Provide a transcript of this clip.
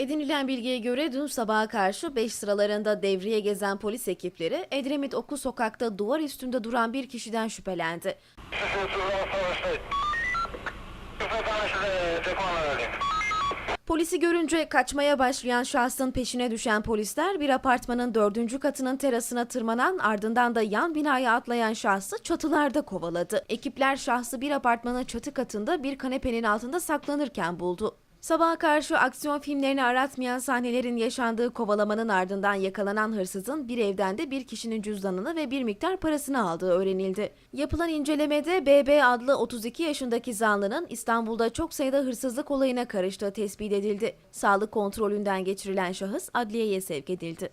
Edinilen bilgiye göre dün sabaha karşı 5 sıralarında devreye gezen polis ekipleri Edremit Oku sokakta duvar üstünde duran bir kişiden şüphelendi. Polisi görünce kaçmaya başlayan şahsın peşine düşen polisler bir apartmanın dördüncü katının terasına tırmanan ardından da yan binaya atlayan şahsı çatılarda kovaladı. Ekipler şahsı bir apartmanın çatı katında bir kanepenin altında saklanırken buldu. Sabaha karşı aksiyon filmlerini aratmayan sahnelerin yaşandığı kovalamanın ardından yakalanan hırsızın bir evden de bir kişinin cüzdanını ve bir miktar parasını aldığı öğrenildi. Yapılan incelemede BB adlı 32 yaşındaki zanlının İstanbul'da çok sayıda hırsızlık olayına karıştığı tespit edildi. Sağlık kontrolünden geçirilen şahıs adliyeye sevk edildi.